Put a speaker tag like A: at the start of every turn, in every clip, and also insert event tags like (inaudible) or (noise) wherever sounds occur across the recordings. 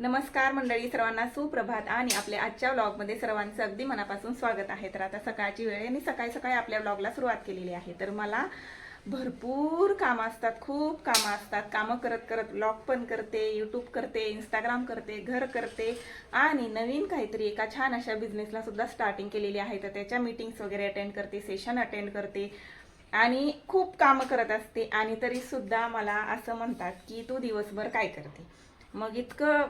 A: नमस्कार मंडळी सर्वांना सुप्रभात आणि आपल्या आजच्या व्लॉगमध्ये सर्वांचं अगदी मनापासून स्वागत आहे. तर आता सकाळची वेळ आहे आणि सकाळी सकाळी आपल्या व्लॉगला सुरुवात केलेली आहे. तर मला भरपूर कामं असतात खूप कामं असतात. कामं करत करत ब्लॉग पण करते यूट्यूब करते इंस्टाग्राम करते घर करते आणि नवीन काहीतरी एका छान अशा बिझनेसला सुद्धा स्टार्टिंग केलेली आहे. तर त्याच्या मीटिंग्स वगैरे अटेंड करते सेशन अटेंड करते आणि खूप कामं करत असते. आणि तरी सुद्धा मला असं म्हणतात की तू दिवसभर काय करते? मग इतकं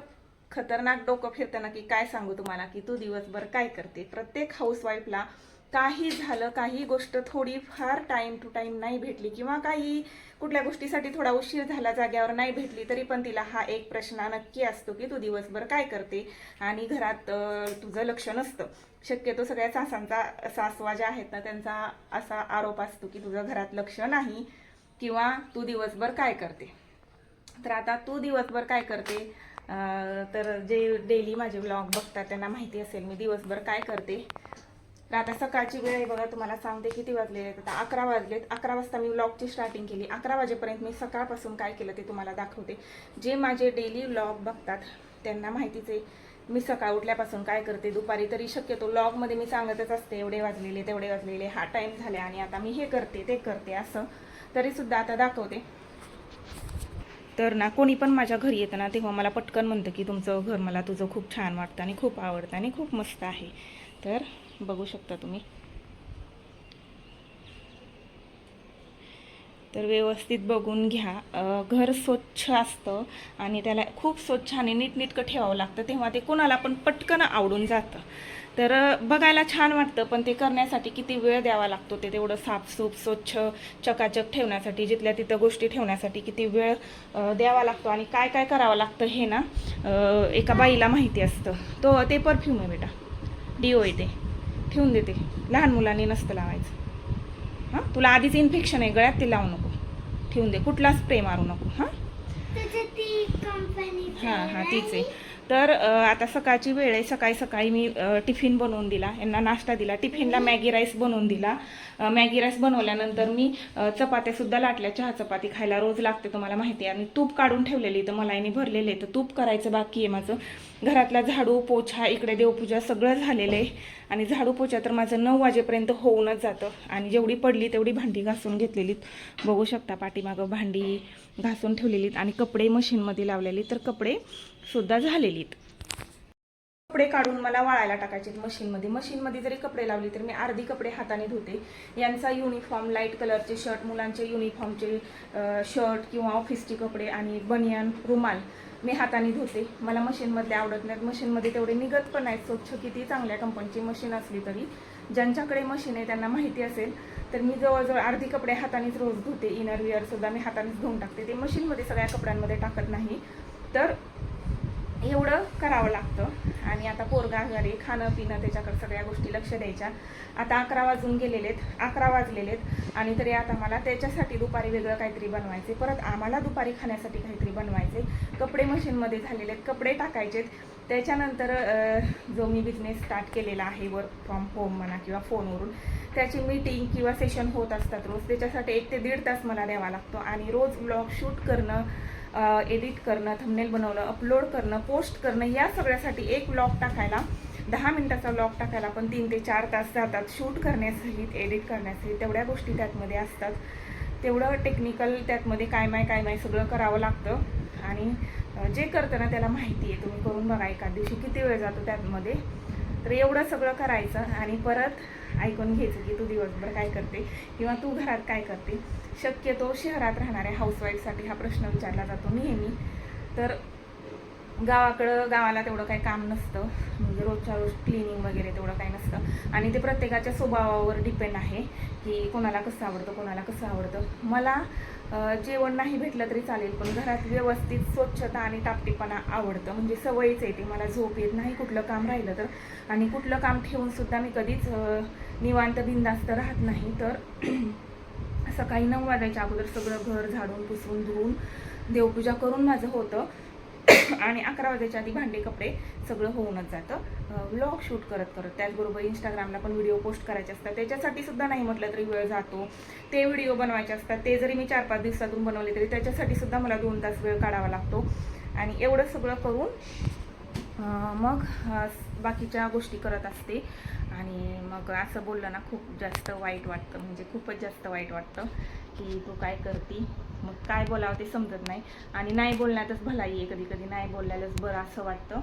A: खतरनाक डोकं फिरताना की काय सांगू तुम्हाला की तू दिवसभर काय करते? प्रत्येक हाऊसवाईफला काही झालं काही गोष्ट थोडी फार टाईम टू टाईम नाही भेटली किंवा काही कुठल्या गोष्टीसाठी थोडा उशीर झाला जाग्यावर नाही भेटली तरी पण तिला हा एक प्रश्न नक्की असतो की तू दिवसभर काय करते? आणि घरात तुझं लक्ष नसतं. शक्यतो सगळ्या सासांचा सासवा ज्या आहेत ना त्यांचा असा आरोप असतो की तुझं घरात लक्ष नाही किंवा तू दिवसभर काय करते? तर आता तू दिवसभर काय करते? तर जे डेली माझे व्लॉग बघतात त्यांना माहिती असेल मी दिवसभर काय करते. तर आता सकाळची वेळ आहे बघा तुम्हाला सांगते किती वाजले आहेत. आता अकरा वाजलेत. अकरा वाजता मी व्लॉगची स्टार्टिंग केली. अकरा वाजेपर्यंत मी सकाळपासून काय केलं ते तुम्हाला दाखवते. जे माझे डेली व्लॉग बघतात त्यांना माहितीच आहे मी सकाळ उठल्यापासून काय करते. दुपारी तरी शक्यतो लॉगमध्ये मी सांगतच असते एवढे वाजलेले तेवढे वाजलेले हा टाईम झाला आणि आता मी हे करते ते करते असं. तरीसुद्धा आता दाखवते. तर ना कोणी पण माझ्या घरी येतं ना तेव्हा मला पटकन म्हणतं की तुमचं घर मला तुझं खूप छान वाटतं आणि खूप आवडतं आणि खूप मस्त आहे. तर बघू शकता तुम्ही. तर व्यवस्थित बघून घ्या. घर स्वच्छ असतं आणि त्याला खूप स्वच्छ आणि नीटनीटकं ठेवावं लागतं. तेव्हा ते कोणाला पण पटकन आवडून जातं. तर बघायला छान वाटतं पण ते करण्यासाठी किती वेळ द्यावा लागतो ते तेवढं साफसूफ स्वच्छ चकाचक ठेवण्यासाठी जिथल्या तिथं गोष्टी ठेवण्यासाठी किती वेळ द्यावा लागतो आणि काय काय करावं लागतं हे ना एका बाईला माहिती असतं. तो ते परफ्यूम आहे बेटा. डिओ आहे ते. ठेवून देते. लहान मुलांनी नसतं लावायचं. हां? तुला आधीच इन्फेक्शन आहे गळ्यात ते लावू नको. ठेवून दे. कुठला स्प्रे मारू नको. हां? हां हां तीच आहे. तर आता सकाळची वेळ आहे. सकाळी सकाळी मी टिफिन बनवून दिला. यांना नाश्ता दिला. टिफिनला मॅगी राईस बनवून दिला. मॅगी राईस बनवल्यानंतर मी चपात्यासुद्धा लाटल्या. चहा चपाती खायला रोज लागते तुम्हाला माहिती आहे. आणि तूप काढून ठेवलेली तर मला याने भरलेले तर तूप करायचं बाकी आहे माझं. घरातला झाडू पोछा इकडे देवपूजा सगळं झालेलं आहे. आणि झाडू पोछा तर माझं नऊ वाजेपर्यंत होऊनच जातं. आणि जेवढी पडली तेवढी भांडी घासून घेतलेलीत बघू शकता पाठीमागं भांडी घासून ठेवलेलीत आणि कपडे मशीनमध्ये लावलेली तर कपडे सुद्धा झालेलीत. कपडे काढून मला वाळायला टाकायचे. मशीनमध्ये मशीनमध्ये जरी कपडे लावले तर मी अर्धी कपडे हाताने धुते. यांचा युनिफॉर्म लाइट कलरचे शर्ट मुलांचे युनिफॉर्मचे शर्ट किंवा ऑफिसचे कपडे आणि बनियान रुमाल मी हाताने धुते. मला मशीनमधले आवडत नाहीत. मशीनमध्ये तेवढे निघत पण आहेत स्वच्छ किती चांगल्या कंपनीची मशीन असली तरी. ज्यांच्याकडे मशीन आहे त्यांना माहिती असेल तर मी जवळजवळ अर्धी कपडे हातानेच रोज धुते. इनरवेअरसुद्धा मी हातानेच धुवून टाकते. ते मशीनमध्ये सगळ्या कपड्यांमध्ये टाकत नाही. तर एवढं करावं लागतं. आणि आता पोरगा घरी खाणं पिणं त्याच्याकडे सगळ्या गोष्टी लक्ष द्यायच्या. आता अकरा वाजून गेलेलेत अकरा वाजलेलेत. आणि तरी आता मला त्याच्यासाठी दुपारी वेगळं काहीतरी बनवायचे परत आम्हाला दुपारी खाण्यासाठी काहीतरी बनवायचे कपडे मशीनमध्ये झालेले आहेत कपडे टाकायचेत. त्याच्यानंतर जो मी बिझनेस स्टार्ट केलेला आहे वर्क फ्रॉम होम म्हणा किंवा फोनवरून त्याची मीटिंग किंवा सेशन होत असतात रोज. त्याच्यासाठी एक ते दीड तास मला द्यावा लागतो. आणि रोज ब्लॉग शूट करणं एडिट करणं थंबनेल बनवणं अपलोड करणं पोस्ट करणं या सगळ्यासाठी एक ब्लॉग टाकायला दहा मिनटाचा ब्लॉग टाकायला पण तीन ते चार तास जातात. शूट करण्यासहित एडिट करण्यासहित तेवढ्या गोष्टी त्यातमध्ये असतात. तेवढं टेक्निकल त्यातमध्ये काय माय काय माय सगळं करावं लागतं. आणि जे करतं ना त्याला माहिती आहे तुम्ही करून बघा एका दिवशी किती वेळ जातो त्यातमध्ये. तर एवढं सगळं करायचं आणि परत ऐकून घ्यायचं की तू दिवसभर काय करते किंवा तू घरात काय करते. शक्यतो शहरात राहणाऱ्या हाऊसवाईफसाठी हा प्रश्न विचारला जातो नेहमी. तर गावाकडं गावाला तेवढं काही काम नसतं. म्हणजे रोजच्या रोज क्लिनिंग वगैरे तेवढं काही नसतं. आणि ते प्रत्येकाच्या स्वभावावर डिपेंड आहे की कोणाला कसं आवडतं कोणाला कसं आवडतं. मला जेवण नाही भेटलं तरी चालेल पण घरात व्यवस्थित स्वच्छता आणि टापटीपणा आवडतं. म्हणजे सवयीच येते मला झोप येत नाही कुठलं काम राहिलं तर. आणि कुठलं काम ठेवून सुद्धा मी कधीच निवांत बिंदास्त राहत नाही. तर (clears throat) सकाळी नऊ वाजायच्या अगोदर सगळं घर झाडून पुसून धुवून देवपूजा करून माझं होतं. आणि अकरा वाजायच्या आधी भांडे कपडे सगळं होऊनच जातं. व्लॉग शूट करत करत त्याचबरोबर इंस्टाग्रामला पण व्हिडिओ पोस्ट करायचे असतात. त्याच्यासाठी सुद्धा नाही म्हटलं तरी वेळ जातो. ते व्हिडिओ बनवायचे असतात. ते जरी मी चार पाच दिवसातून बनवले तरी त्याच्यासाठी सुद्धा मला दोन तास वेळ काढावा लागतो. आणि एवढं सगळं करून मग बाकीच्या गोष्टी करत असते. आणि मग असं बोललं ना खूप जास्त वाईट वाटतं. म्हणजे खूपच जास्त वाईट वाटतं की तू काय करती? मग काय बोलावं ते समजत नाही. आणि नाही बोलण्यातच भलाई आहे कधी कधी. नाही बोलल्यालाच बरं असं वाटतं.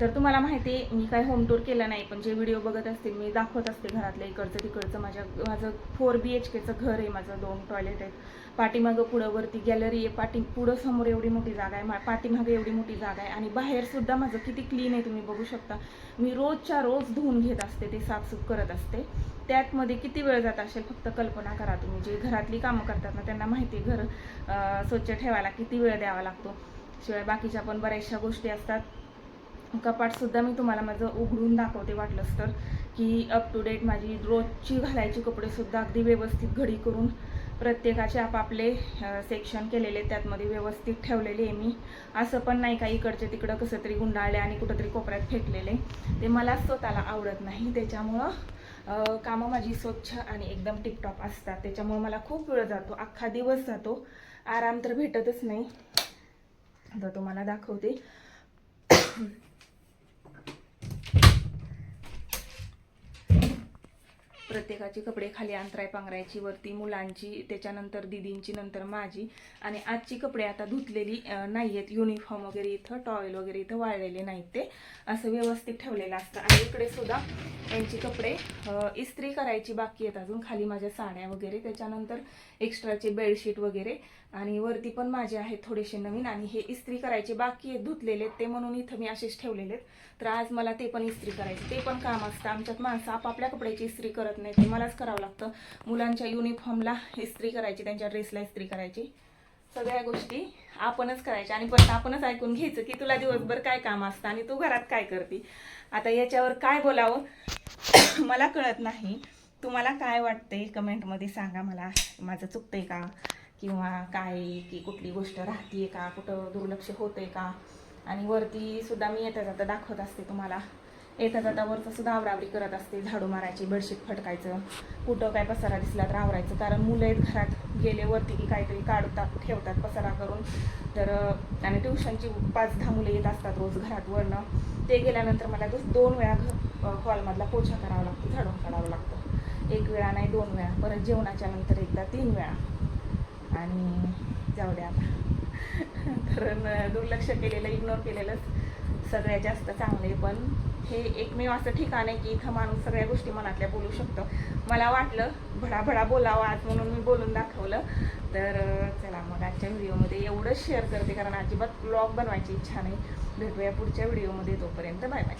A: तर तुम्हाला माहिती आहे मी काय होम टूर केला नाही पण जे व्हिडिओ बघत असतील मी दाखवत असते घरातलं इकडचं तिकडचं. माझ्या माझं फोर बी एच केचं घर आहे माझं दोन टॉयलेट आहेत. पाठीमागं पुढं वरती गॅलरी आहे पाठी पुढं समोर एवढी मोठी जागा आहे मा- पाठीमागं एवढी मोठी जागा आहे. आणि बाहेरसुद्धा माझं किती क्लीन आहे तुम्ही बघू शकता. मी रोजच्या रोज धुवून घेत असते ते साफसूफ करत असते. त्यातमध्ये किती वेळ जात असेल फक्त कल्पना करा तुम्ही. जे घरातली कामं करतात ना त्यांना माहिती आहे घर स्वच्छ ठेवायला किती वेळ द्यावा लागतो. शिवाय बाकीच्या पण बऱ्याचशा गोष्टी असतात. कपाटसुद्धा मी तुम्हाला माझं उघडून दाखवते वाटलंच तर की अप टू डेट माझी रोजची घालायची कपडेसुद्धा अगदी व्यवस्थित घडी करून प्रत्येकाचे आपापले सेक्शन केलेले त्यातमध्ये व्यवस्थित ठेवलेले आहे मी. असं पण नाही का इकडचे तिकडं कसं तरी गुंडाळले आणि कुठंतरी कोपऱ्यात फेकलेले. ते मला स्वतःला आवडत नाही. त्याच्यामुळं कामं माझी स्वच्छ आणि एकदम टिपटॉप असतात. त्याच्यामुळं मला खूप वेळ जातो. अख्खा दिवस जातो. आराम तर भेटतच नाही. आता तुम्हाला दाखवते. प्रत्येकाची कपडे खाली अंतराय पांघरायची वरती मुलांची त्याच्यानंतर दिदींची नंतर माझी. आणि आजची कपडे आता धुतलेली नाही आहेत युनिफॉर्म वगैरे इथं टॉवेल वगैरे इथं वाळलेले नाहीत ते. असं व्यवस्थित ठेवलेलं असतं. आणि इकडे सुद्धा यांची कपडे इस्त्री करायची बाकी आहेत अजून खाली माझ्या साड्या वगैरे. त्याच्यानंतर एक्स्ट्राचे बेडशीट वगैरे. आणि वरती पण माझे आहेत थोडेसे नवीन आणि हे इस्त्री करायचे बाकी आहेत धुतलेले आहेत. ते म्हणून इथं मी असेच ठेवलेले आहेत. तर आज मला ते पण इस्त्री करायचे ते पण काम असतं. आमच्यात माणसं आपापल्या कपड्याची इस्त्री करत नाही ते मलाच करावं लागतं. मुलांच्या युनिफॉर्मला इस्त्री करायची त्यांच्या ड्रेसला इस्त्री करायची. सगळ्या गोष्टी आपणच करायच्या. आणि परत आपणच ऐकून घ्यायचं की तुला दिवसभर काय काम असतं आणि तू घरात काय करते? आता याच्यावर काय बोलावं? (coughs) मला कळत नाही. तुम्हाला काय वाटते कमेंटमध्ये सांगा मला. माझं चुकतंय का? किंवा काय की कुठली गोष्ट राहते का? कुठं दुर्लक्ष होतंय का? आणि वरती सुद्धा मी येता जाता दाखवत असते तुम्हाला. येता जाता वरचं सुद्धा आवरावरी करत असते झाडू मारायची बेडशीट फटकायचं कुठं काय पसारा दिसला तर आवरायचं. कारण मुलं आहेत घरात गेले वरती की काहीतरी काढतात ठेवतात पसारा करून. तर आणि ट्युशनची पाच दहा मुलं येत असतात रोज घरात वरनं. ते गेल्यानंतर मला दो- दोन वेळा घर हॉलमधला पोछा करावा लागतो झाडून काढावं लागतं. एक वेळा नाही दोन वेळा. परत जेवणाच्या नंतर एकदा तीन वेळा. आणि जाऊ द्या आता. (laughs) कारण दुर्लक्ष केलेलं इग्नोर केलेलंच सगळ्यात जास्त चांगले पण हे एकमेव असं ठिकाण आहे की इथं माणूस सगळ्या गोष्टी मनातल्या बोलू शकतो. मला वाटलं भडाभडा बोलावं आज म्हणून मी बोलून दाखवलं. तर चला मग आजच्या व्हिडिओमध्ये एवढंच शेअर करते कारण अजिबात ब्लॉग बनवायची इच्छा नाही. भेटूया पुढच्या व्हिडिओमध्ये. तोपर्यंत बाय बाय.